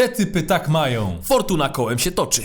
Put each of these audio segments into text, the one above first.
Te typy tak mają. Fortuna kołem się toczy.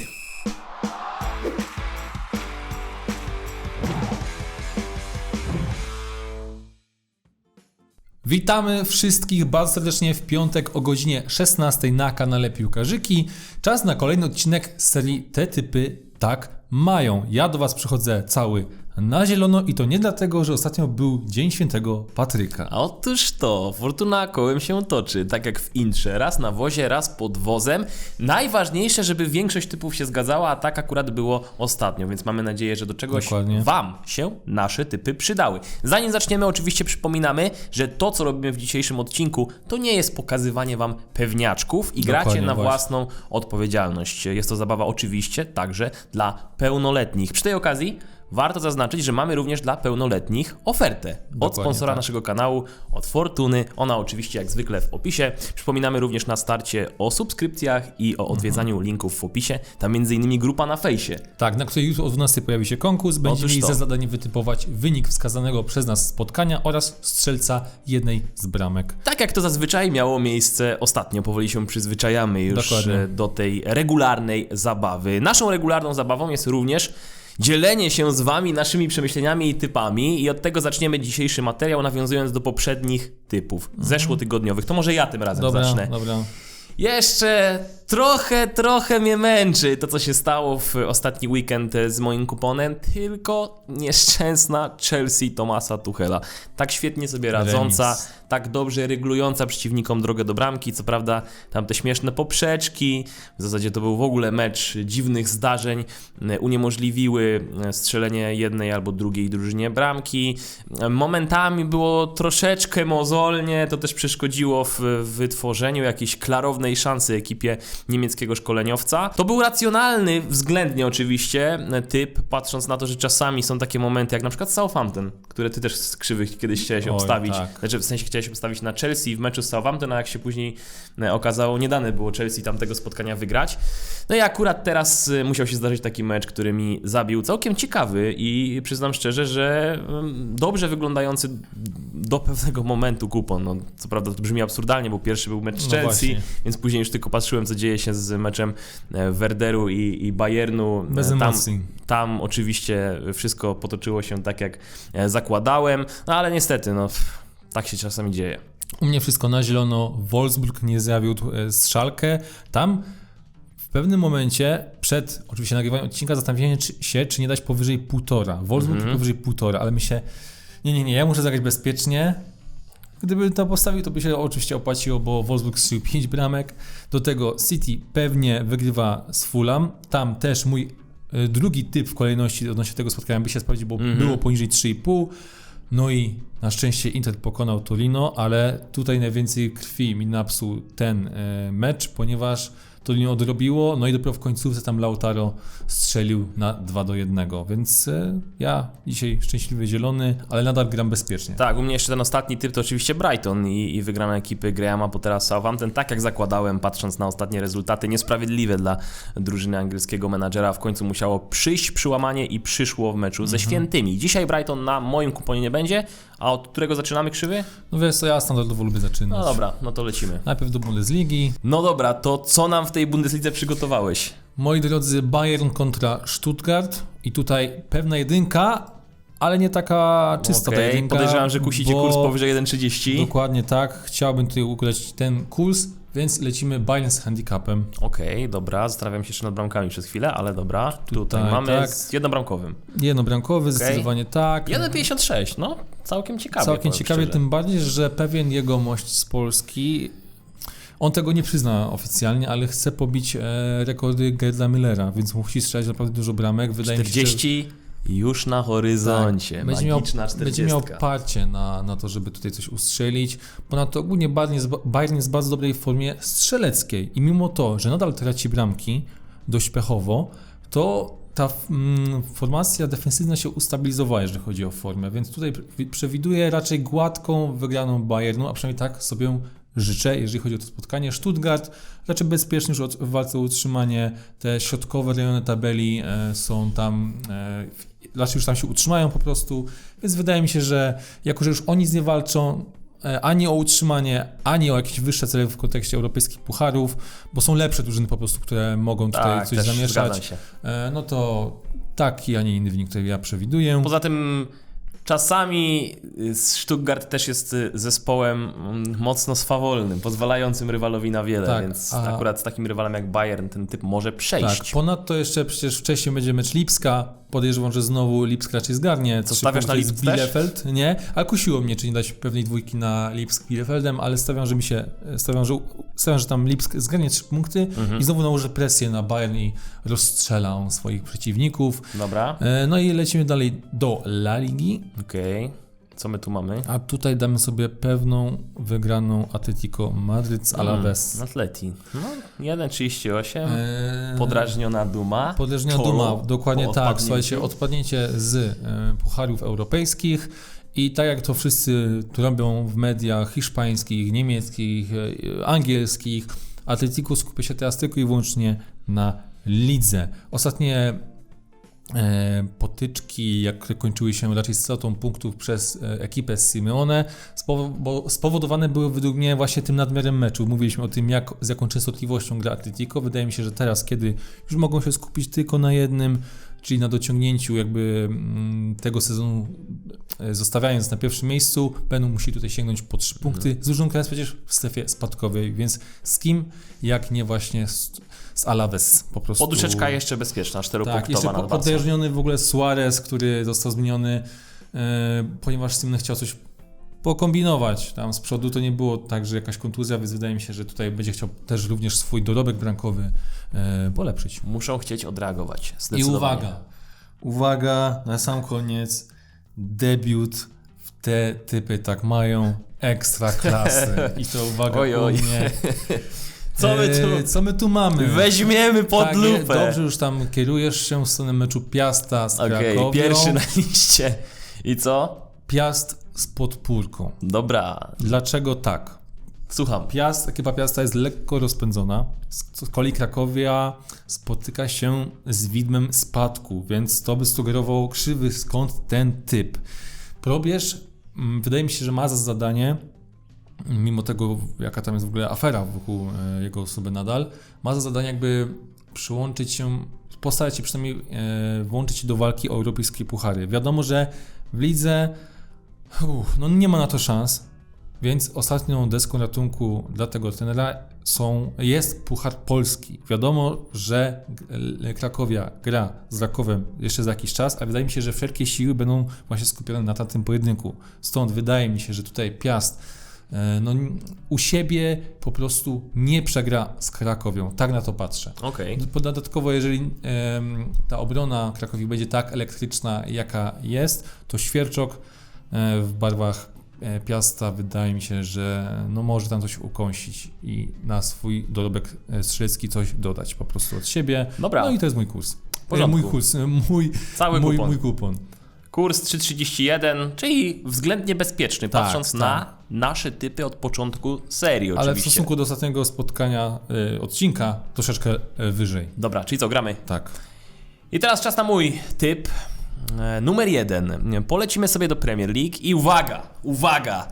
Witamy wszystkich bardzo serdecznie w piątek o godzinie 16 na kanale Piłkarzyki. Czas na kolejny odcinek z serii Te typy tak mają. Ja do Was przychodzę cały na zielono i to nie dlatego, że ostatnio był Dzień Świętego Patryka. Otóż to, fortuna kołem się toczy, tak jak w intrze, raz na wozie, raz pod wozem. Najważniejsze, żeby większość typów się zgadzała, a tak akurat było ostatnio, więc mamy nadzieję, że do czegoś Dokładnie. Wam się nasze typy przydały. Zanim zaczniemy, oczywiście przypominamy, że to, co robimy w dzisiejszym odcinku, to nie jest pokazywanie Wam pewniaczków i gracie Dokładnie, na właśnie. własną odpowiedzialność. Jest to zabawa oczywiście także dla pełnoletnich. Przy tej okazji warto zaznaczyć, że mamy również dla pełnoletnich ofertę od Dokładnie sponsora tak. naszego kanału, od Fortuny. Ona oczywiście jak zwykle w opisie. Przypominamy również na starcie o subskrypcjach i o odwiedzaniu Mhm. linków w opisie. Tam między innymi grupa na fejsie. Tak, na której jutro o 12 pojawi się konkurs. Będziemy mieli za zadanie wytypować wynik wskazanego przez nas spotkania oraz strzelca jednej z bramek. Tak jak to zazwyczaj miało miejsce ostatnio, powoli się przyzwyczajamy już Dokładnie. do tej regularnej zabawy. Naszą regularną zabawą jest również dzielenie się z Wami naszymi przemyśleniami i typami i od tego zaczniemy dzisiejszy materiał, nawiązując do poprzednich typów, zeszłotygodniowych. To może ja tym razem Dobra, zacznę. dobra. Jeszcze trochę, trochę mnie męczy to, co się stało w ostatni weekend e, z moim kuponem, tylko nieszczęsna Chelsea Tomasa Tuchela. Tak świetnie sobie radząca, Remis. tak dobrze regulująca przeciwnikom drogę do bramki, co prawda tam te śmieszne poprzeczki, w zasadzie to był w ogóle mecz dziwnych zdarzeń, e, uniemożliwiły e, strzelenie jednej albo drugiej drużynie bramki. Momentami było troszeczkę mozolnie, to też przeszkodziło w wytworzeniu jakiejś klarownej szansy ekipie niemieckiego szkoleniowca. To był racjonalny, względnie oczywiście, e, typ, patrząc na to, że czasami są takie momenty, jak na przykład Southampton, które ty też z krzywych kiedyś chciałeś Oj, obstawić. tak. Znaczy, w sensie chciałeś obstawić na Chelsea w meczu z Southampton, a jak się później e, okazało, nie dane było Chelsea tamtego spotkania wygrać. No i akurat teraz e, musiał się zdarzyć taki mecz, który mi zabił całkiem ciekawy i przyznam szczerze, że mm, dobrze wyglądający do pewnego momentu kupon. No, co prawda to brzmi absurdalnie, bo pierwszy był mecz No Chelsea, właśnie. więc później już tylko patrzyłem, co dzieje się z meczem e, Werderu i, i Bayernu. Bez E, tam, emocji. tam oczywiście wszystko potoczyło się tak, jak e, zakładałem, no ale niestety, no, tak się czasami dzieje. U mnie wszystko na zielono. Wolfsburg nie zawiódł e, z Szalkę. Tam w pewnym momencie, przed oczywiście nagrywaniem odcinka, zastanawiałem się, czy nie dać powyżej półtora. Wolfsburg Mhm. powyżej półtora, ale myślę, nie, nie, nie, ja muszę zagrać bezpiecznie. Gdyby to postawił, to by się oczywiście opłaciło, bo Wolfsburg strzelił 5 bramek. Do tego City pewnie wygrywa z Fulham. Tam też mój e, drugi typ w kolejności odnośnie tego spotkania by się sprawdził, bo Mhm. było poniżej 3,5. No i na szczęście Inter pokonał Torino, ale tutaj najwięcej krwi mi napsuł ten e, mecz, ponieważ Torino odrobiło, no i dopiero w końcówce tam Lautaro strzelił na 2 do 1, więc e, ja dzisiaj szczęśliwy zielony, ale nadal gram bezpiecznie. Tak, u mnie jeszcze ten ostatni typ to oczywiście Brighton i, i wygrana ekipy Grahama Pottera Southampton. Tak jak zakładałem, patrząc na ostatnie rezultaty, niesprawiedliwe dla drużyny angielskiego menadżera. W końcu musiało przyjść przyłamanie i przyszło w meczu ze świętymi. Dzisiaj Brighton na moim kuponie nie będzie, a od którego zaczynamy krzywy? No wiesz co, ja standardowo lubię zaczynać. No dobra, no to lecimy. Najpierw do Bundesligi. No dobra, to co nam w tej Bundeslidze przygotowałeś? Moi drodzy, Bayern kontra Stuttgart i tutaj pewna jedynka, ale nie taka czysta ta Okej, jedynka. podejrzewam, że kusicie bo- kurs powyżej 1,30. Dokładnie tak. Chciałbym tutaj ugrać ten kurs, więc lecimy z handicapem. Okej, dobra, zastanawiam się jeszcze nad bramkami przez chwilę, ale dobra. Tutaj, Tutaj, mamy tak. z jednobramkowym. Jednobramkowy, zdecydowanie tak. 1,56, no całkiem ciekawie. Całkiem ciekawie, szczerze. tym bardziej, że pewien jegomość z Polski, on tego nie przyzna oficjalnie, ale chce pobić e, rekordy Gerda Müllera, więc musi strzelać naprawdę dużo bramek. Wydaje mi się, że 40 już na horyzoncie. Tak. będzie miał, Magiczna 40. będzie miał parcie na, na to, żeby tutaj coś ustrzelić. Ponadto ogólnie Bayern jest, Bayern jest w bardzo dobrej formie strzeleckiej i mimo to, że nadal traci bramki dość pechowo, to ta mm, formacja defensywna się ustabilizowała, jeżeli chodzi o formę, więc tutaj pr- przewiduję raczej gładką wygraną Bayernu, a przynajmniej tak sobie życzę, jeżeli chodzi o to spotkanie. Stuttgart raczej bezpieczny już w walce o utrzymanie. Te środkowe rejony tabeli e, są tam, e, raczej już tam się utrzymają po prostu, więc wydaje mi się, że jako, że już o nic nie walczą, e, ani o utrzymanie, ani o jakieś wyższe cele w kontekście europejskich pucharów, bo są lepsze drużyny po prostu, które mogą tutaj Tak, coś zamieszać. E, No to taki, a nie inny wynik, który ja przewiduję. Poza tym czasami y, Stuttgart też jest y, zespołem mm, mocno swawolnym, pozwalającym rywalowi na wiele, Tak, więc a- akurat z takim rywalem jak Bayern ten typ może przejść. Tak, ponadto jeszcze przecież wcześniej będzie mecz Lipska. Podejrzewam, że znowu Lipsk raczej zgarnie. Co, stawiasz na Lipsk też? Bielefeld, nie? Ale kusiło mnie, czy nie dać pewnej dwójki na Lipsk Bielefeldem, ale stawiam, że mi się, stawiam, że, stawiam, że tam Lipsk zgarnie trzy punkty Mhm. i znowu nałoży presję na Bayern i rozstrzela on swoich przeciwników. Dobra, E, No i lecimy dalej do La Ligi, okej. Co my tu mamy? a tutaj damy sobie pewną wygraną Atletico Madryt z Alaves. Mm, Atleti. No, 1,38. E, Podrażniona duma. Podrażniona duma, dokładnie tak. Słuchajcie, odpadnięcie z e, pucharów europejskich i tak jak to wszyscy robią w mediach hiszpańskich, niemieckich, e, angielskich, Atletico skupia się teraz tylko i wyłącznie na lidze. Ostatnie e, potyczki, jak kończyły się raczej stratą punktów przez e, ekipę z Simeone, spowodowane były według mnie właśnie tym nadmiarem meczu. Mówiliśmy o tym, jak, z jaką częstotliwością gra Atletico. Wydaje mi się, że teraz, kiedy już mogą się skupić tylko na jednym, czyli na dociągnięciu jakby mm, tego sezonu, e, zostawiając na pierwszym miejscu, będą musieli tutaj sięgnąć po trzy punkty. Z która jest przecież w strefie spadkowej, więc z kim, jak nie właśnie z, z Alaves po prostu. Poduszeczka jeszcze bezpieczna, Tak, czteropunktowa jeszcze nad po- podejrzeniony w ogóle Suarez, który został zmieniony, e, ponieważ Simon chciał coś pokombinować. Tam z przodu to nie było tak, że jakaś kontuzja, więc wydaje mi się, że tutaj będzie chciał też również swój dorobek bramkowy e, polepszyć. Muszą chcieć odreagować. I uwaga, uwaga, na sam koniec, debiut w te typy tak mają ekstra klasy. I to uwaga Oj, u oj. mnie. Co my tu- E, co my tu mamy? Weźmiemy pod tak, lupę. Dobrze już tam kierujesz się w stronę meczu Piasta z Okej, Krakowią. pierwszy na liście. I co? Piast z podpórką. Dobra, Dlaczego tak? Słucham. Piast, ekipa Piasta jest lekko rozpędzona. Z kolei Krakowia spotyka się z widmem spadku, więc to by sugerowało krzywy skąd ten typ. Probierz, mm, wydaje mi się, że ma za zadanie, mimo tego jaka tam jest w ogóle afera wokół e, jego osoby nadal, ma za zadanie jakby przyłączyć się, postarać się przynajmniej e, włączyć do walki o europejskie puchary. Wiadomo, że w lidze uff, no nie ma na to szans, więc ostatnią deską ratunku dla tego trenera są, jest Puchar Polski. Wiadomo, że Krakowia gra z Rakowem jeszcze za jakiś czas, a wydaje mi się, że wszelkie siły będą właśnie skupione na tym pojedynku. Stąd wydaje mi się, że tutaj Piast e, no, u siebie po prostu nie przegra z Krakowią. Tak na to patrzę. Okej. Dodatkowo, jeżeli ta obrona Krakowi będzie tak elektryczna, jaka jest, to Świerczok e, w barwach Piasta wydaje mi się, że no może tam coś ukąsić i na swój dorobek e, strzelecki coś dodać po prostu od siebie. Dobra. No i to jest mój kurs. E. Mój kurs, e, mój, Cały mój, kupon. mój kupon. Kurs 3,31, czyli względnie bezpieczny, Tak, patrząc tak. na nasze typy od początku serii Ale w oczywiście. stosunku do ostatniego spotkania, e, odcinka, troszeczkę e, wyżej. Dobra, czyli co, gramy? Tak. I teraz czas na mój typ. E, numer jeden. Polecimy sobie do Premier League i uwaga, uwaga!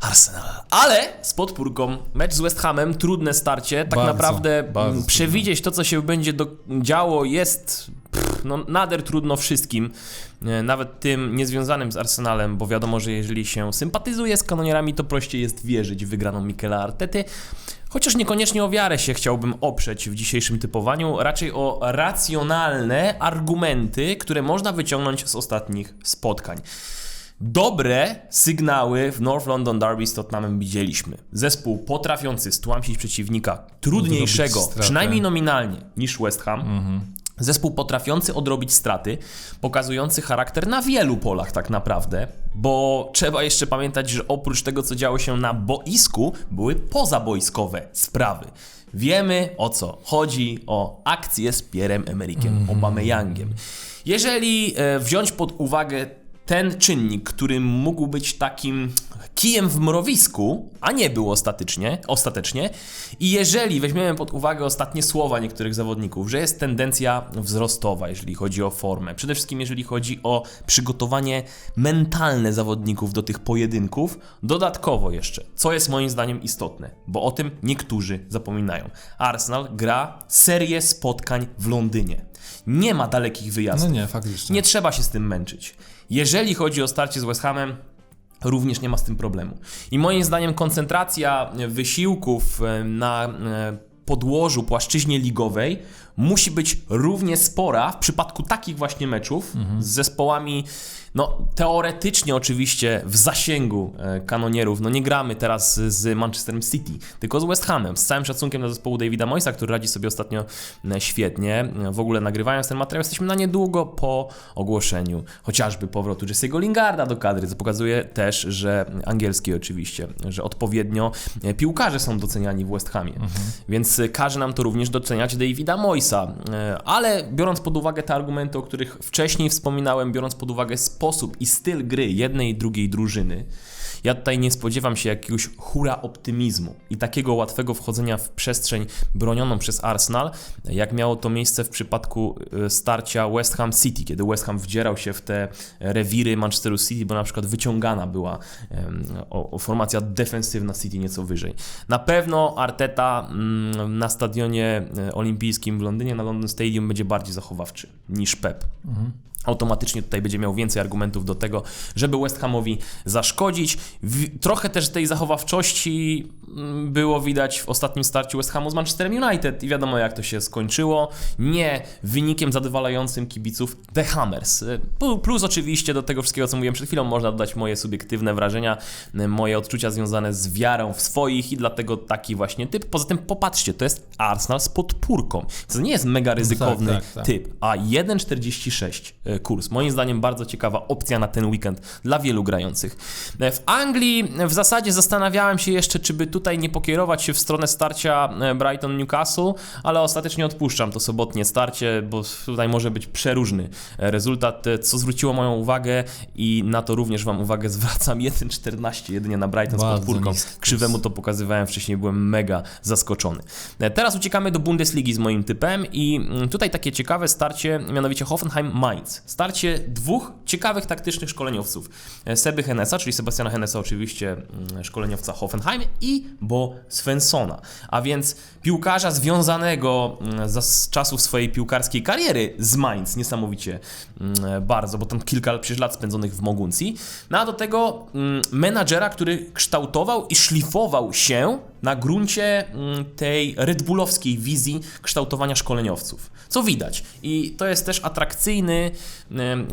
Arsenal. Ale z podpórką. Mecz z West Hamem, trudne starcie. Tak Bardzo, naprawdę bardzo przewidzieć to, co się będzie do, działo, jest pff, no, nader trudno wszystkim. E, Nawet tym niezwiązanym z Arsenalem, bo wiadomo, że jeżeli się sympatyzuje z kanonierami, to prościej jest wierzyć w wygraną Mikela Artety. Chociaż niekoniecznie o wiarę się chciałbym oprzeć w dzisiejszym typowaniu, raczej o racjonalne argumenty, które można wyciągnąć z ostatnich spotkań. Dobre sygnały w North London Derby z Tottenhamem widzieliśmy. Zespół potrafiący stłamsić przeciwnika trudniejszego, przynajmniej nominalnie, niż West Ham. Zespół potrafiący odrobić straty, pokazujący charakter na wielu polach tak naprawdę, bo trzeba jeszcze pamiętać, że oprócz tego, co działo się na boisku, były pozaboiskowe sprawy. Wiemy o co chodzi, o akcję z Pierrem Emerikiem Obameyangiem. Jeżeli e, wziąć pod uwagę ten czynnik, który mógł być takim kijem w mrowisku, a nie był ostatecznie, ostatecznie. I jeżeli weźmiemy pod uwagę ostatnie słowa niektórych zawodników, że jest tendencja wzrostowa, jeżeli chodzi o formę, przede wszystkim jeżeli chodzi o przygotowanie mentalne zawodników do tych pojedynków, dodatkowo jeszcze, co jest moim zdaniem istotne, bo o tym niektórzy zapominają. Arsenal gra serię spotkań w Londynie. Nie ma dalekich wyjazdów. No nie, faktycznie. Nie trzeba się z tym męczyć. Jeżeli chodzi o starcie z West Hamem, również nie ma z tym problemu. I moim zdaniem koncentracja wysiłków e, na e, podłożu, płaszczyźnie ligowej musi być równie spora w przypadku takich właśnie meczów z zespołami, no teoretycznie oczywiście w zasięgu e, kanonierów. No nie gramy teraz z Manchesterem City, tylko z West Hamem. Z całym szacunkiem dla zespołu Davida Moysa, który radzi sobie ostatnio e, świetnie. E, W ogóle nagrywając ten materiał jesteśmy na niedługo po ogłoszeniu chociażby powrotu Jesse'ego Lingarda do kadry, co pokazuje też, że angielski oczywiście, że odpowiednio piłkarze są doceniani w West Hamie. Więc e, każe nam to również doceniać Davida Moysa. E, Ale biorąc pod uwagę te argumenty, o których wcześniej wspominałem, biorąc pod uwagę sposób i styl gry jednej i drugiej drużyny, ja tutaj nie spodziewam się jakiegoś hura optymizmu i takiego łatwego wchodzenia w przestrzeń bronioną przez Arsenal, jak miało to miejsce w przypadku e, starcia West Ham City, kiedy West Ham wdzierał się w te rewiry Manchesteru City, bo na przykład wyciągana była formacja defensywna City nieco wyżej. Na pewno Arteta mm, na stadionie olimpijskim w Londynie, na London Stadium będzie bardziej zachowawczy niż Pep automatycznie tutaj będzie miał więcej argumentów do tego, żeby West Hamowi zaszkodzić. Trochę też tej zachowawczości mm, było widać w ostatnim starciu West Hamu z Manchesterem United i wiadomo jak to się skończyło. Nie wynikiem zadowalającym kibiców The Hammers. Y, Plus oczywiście do tego wszystkiego, co mówiłem przed chwilą, można dodać moje subiektywne wrażenia, y, moje odczucia związane z wiarą w swoich i dlatego taki właśnie typ. Poza tym popatrzcie, to jest Arsenal z podpórką. To nie jest mega ryzykowny tak, tak. typ, a 1,46 e, kurs. Moim zdaniem bardzo ciekawa opcja na ten weekend dla wielu grających. E, W Anglii w zasadzie zastanawiałem się jeszcze, czy by tutaj nie pokierować się w stronę starcia e, Brighton-Newcastle, ale ostatecznie odpuszczam to sobotnie starcie, bo tutaj może być przeróżny e, rezultat, e, co zwróciło moją uwagę i na to również Wam uwagę zwracam. 1,14 jedynie na Brighton z Bardzo podpórką. niski kurs. Krzywemu to pokazywałem wcześniej, byłem mega zaskoczony. E, Teraz uciekamy do Bundesligi z moim typem i mm, tutaj takie ciekawe starcie, mianowicie Hoffenheim-Mainz. Starcie dwóch ciekawych taktycznych szkoleniowców. E, Seby Hennesa, czyli Sebastiana Hennesa oczywiście, mm, szkoleniowca Hoffenheim i Bo Svensona, a więc piłkarza związanego mm, z czasów swojej piłkarskiej kariery z Mainz, niesamowicie mm, bardzo, bo tam kilka przecież lat spędzonych w Moguncji, no a do tego menadżera, który kształtował i szlifował się na gruncie tej Red Bullowskiej wizji kształtowania szkoleniowców. Co widać. I to jest też atrakcyjny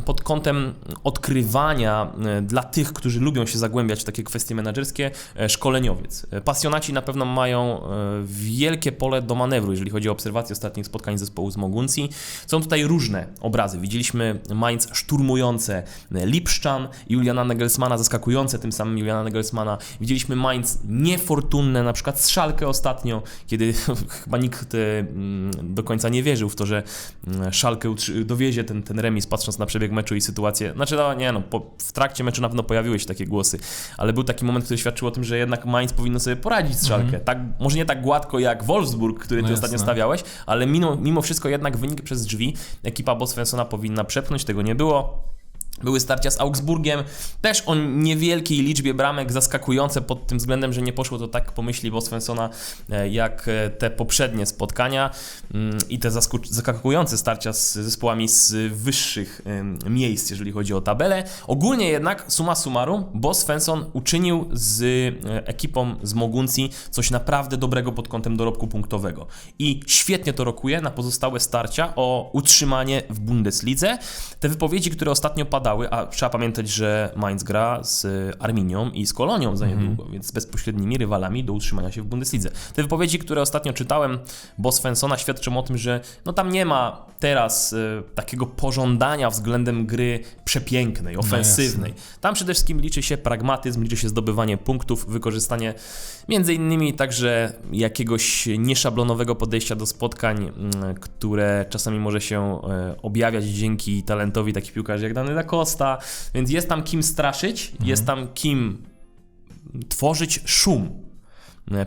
pod kątem odkrywania e, dla tych, którzy lubią się zagłębiać w takie kwestie menedżerskie, e, szkoleniowiec. Pasjonaci na pewno mają e, wielkie pole do manewru, jeżeli chodzi o obserwację ostatnich spotkań zespołu z Moguncji. Są tutaj różne obrazy. Widzieliśmy Mainz szturmujące Lipszczan, Juliana Nagelsmana, zaskakujące tym samym Juliana Nagelsmana. Widzieliśmy Mainz niefortunne, na przykład z Szalkę ostatnio, kiedy chyba nikt mm, do końca nie wierzył w to, że mm, Szalkę dowiezie ten, ten remis, patrząc na przebieg meczu i sytuację. Znaczy, no nie no, po, w trakcie meczu na pewno pojawiły się takie głosy, ale był taki moment, który świadczył o tym, że jednak Mainz powinno sobie poradzić z Szalkę. Tak, może nie tak gładko jak Wolfsburg, który No ty jasne. ostatnio stawiałeś, ale mimo, mimo wszystko jednak wynik przez drzwi ekipa Bo Svensona powinna przepchnąć, tego nie było. Były starcia z Augsburgiem, też o niewielkiej liczbie bramek, zaskakujące pod tym względem, że nie poszło to tak po myśli Bo Svensona e, jak e, te poprzednie spotkania mm, i te zaskakujące starcia z zespołami z wyższych miejsc, jeżeli chodzi o tabelę. Ogólnie jednak, summa summarum, Bo Svensson uczynił z e, ekipą z Moguncji coś naprawdę dobrego pod kątem dorobku punktowego. I świetnie to rokuje na pozostałe starcia o utrzymanie w Bundeslidze. Te wypowiedzi, które ostatnio padały, a trzeba pamiętać, że Mainz gra z Arminią i z Kolonią za niedługo, więc z bezpośrednimi rywalami do utrzymania się w Bundeslidze. Te wypowiedzi, które ostatnio czytałem Bo Svensona świadczą o tym, że no tam nie ma teraz e, takiego pożądania względem gry przepięknej, ofensywnej. Tam przede wszystkim liczy się pragmatyzm, liczy się zdobywanie punktów, wykorzystanie między innymi także jakiegoś nieszablonowego podejścia do spotkań, mm, które czasami może się e, objawiać dzięki talentowi takich piłkarzy jak Dany da Costa, więc jest tam kim straszyć, jest tam kim tworzyć szum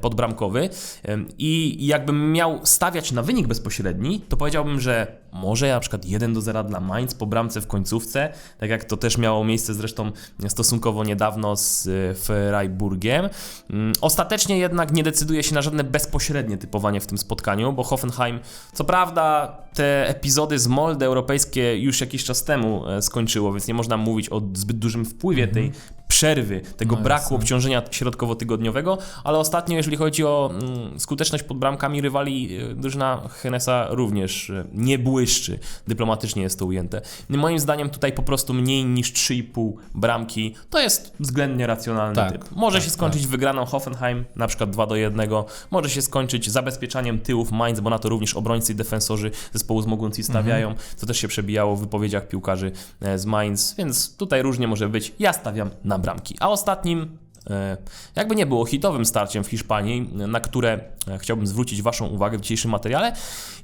podbramkowy Em, i jakbym miał stawiać na wynik bezpośredni, to powiedziałbym, że może na przykład 1 do 0 dla Mainz po bramce w końcówce, tak jak to też miało miejsce zresztą stosunkowo niedawno z e, Freiburgiem. Mm, Ostatecznie jednak nie decyduje się na żadne bezpośrednie typowanie w tym spotkaniu, bo Hoffenheim, co prawda te epizody z Molde europejskie już jakiś czas temu e, skończyło, więc nie można mówić o zbyt dużym wpływie tej przerwy, tego No braku obciążenia środkowo-tygodniowego, ale ostatnio, jeżeli chodzi o mm, skuteczność pod bramkami rywali, e, drużyna Henesa również e, nie błyszczy. Dyplomatycznie jest to ujęte. Moim zdaniem tutaj po prostu mniej niż 3,5 bramki to jest względnie racjonalny Tak, typ. Może tak, się skończyć wygraną Hoffenheim, na przykład 2 do 1, może się skończyć zabezpieczaniem tyłów Mainz, bo na to również obrońcy i defensorzy zespołu z Moguncji stawiają, co też się przebijało w wypowiedziach piłkarzy e, z Mainz, więc tutaj różnie może być. Ja stawiam na bramki. A ostatnim e, jakby nie było hitowym starciem w Hiszpanii, na które e, chciałbym zwrócić Waszą uwagę w dzisiejszym materiale,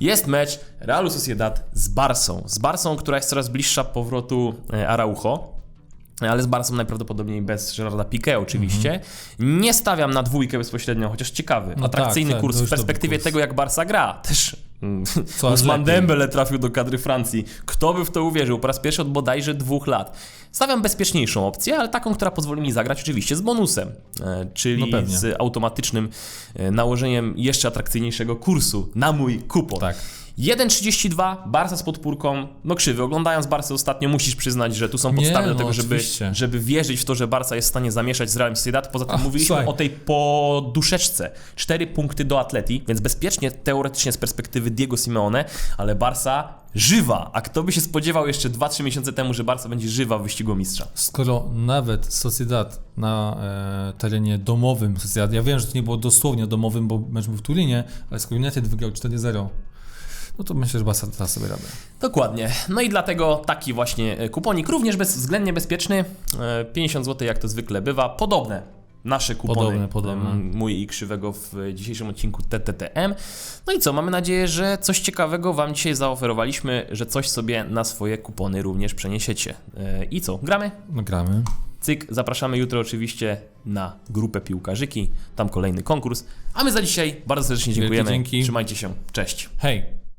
jest mecz Realu Sociedad z Barsą. Z Barsą, która jest coraz bliższa powrotu e, Araujo. Ale z Barsą najprawdopodobniej bez Gerarda Piqué oczywiście. Nie stawiam na dwójkę bezpośrednio, chociaż ciekawy, No atrakcyjny tak, tak, kurs to w perspektywie kurs. tego, jak Barsa gra. Też mm, Usman. Dembele trafił do kadry Francji. Kto by w to uwierzył? Po raz pierwszy od bodajże dwóch lat. Stawiam bezpieczniejszą opcję, ale taką, która pozwoli mi zagrać oczywiście z bonusem, e, czyli No z automatycznym e, nałożeniem jeszcze atrakcyjniejszego kursu na mój kupon. Tak. 1,32, Barca z podpórką, no krzywy. Oglądając Barca ostatnio musisz przyznać, że tu są Nie, podstawy do no tego, żeby, oczywiście. żeby wierzyć w to, że Barca jest w stanie zamieszać z Realem Sociedad. Poza tym Ach, mówiliśmy słuchaj. o tej poduszeczce. 4 punkty do Atleti, więc bezpiecznie, teoretycznie z perspektywy Diego Simeone, ale Barca żywa. A kto by się spodziewał jeszcze 2-3 miesiące temu, że Barca będzie żywa w wyścigu mistrza? Skoro nawet Sociedad na e, terenie domowym Sociedad, ja wiem, że to nie było dosłownie domowym, bo mecz był w Tulinie, ale skoro United wygrał 4-0, no to myślę, że Barca da sobie radę. Dokładnie. No i dlatego taki właśnie e, kuponik, również bez, względnie bezpieczny. E, 50 zł jak to zwykle bywa. Podobne nasze kupony. Podobne, podobne. Mój i Krzywego w e, dzisiejszym odcinku TTTM. No i co, mamy nadzieję, że coś ciekawego Wam dzisiaj zaoferowaliśmy, że coś sobie na swoje kupony również przeniesiecie. E, I co, gramy? No gramy. Cyk, zapraszamy jutro oczywiście na grupę Piłkarzyki, tam kolejny konkurs. A my za dzisiaj bardzo serdecznie dziękujemy. dzięki. Trzymajcie się, cześć. Hej!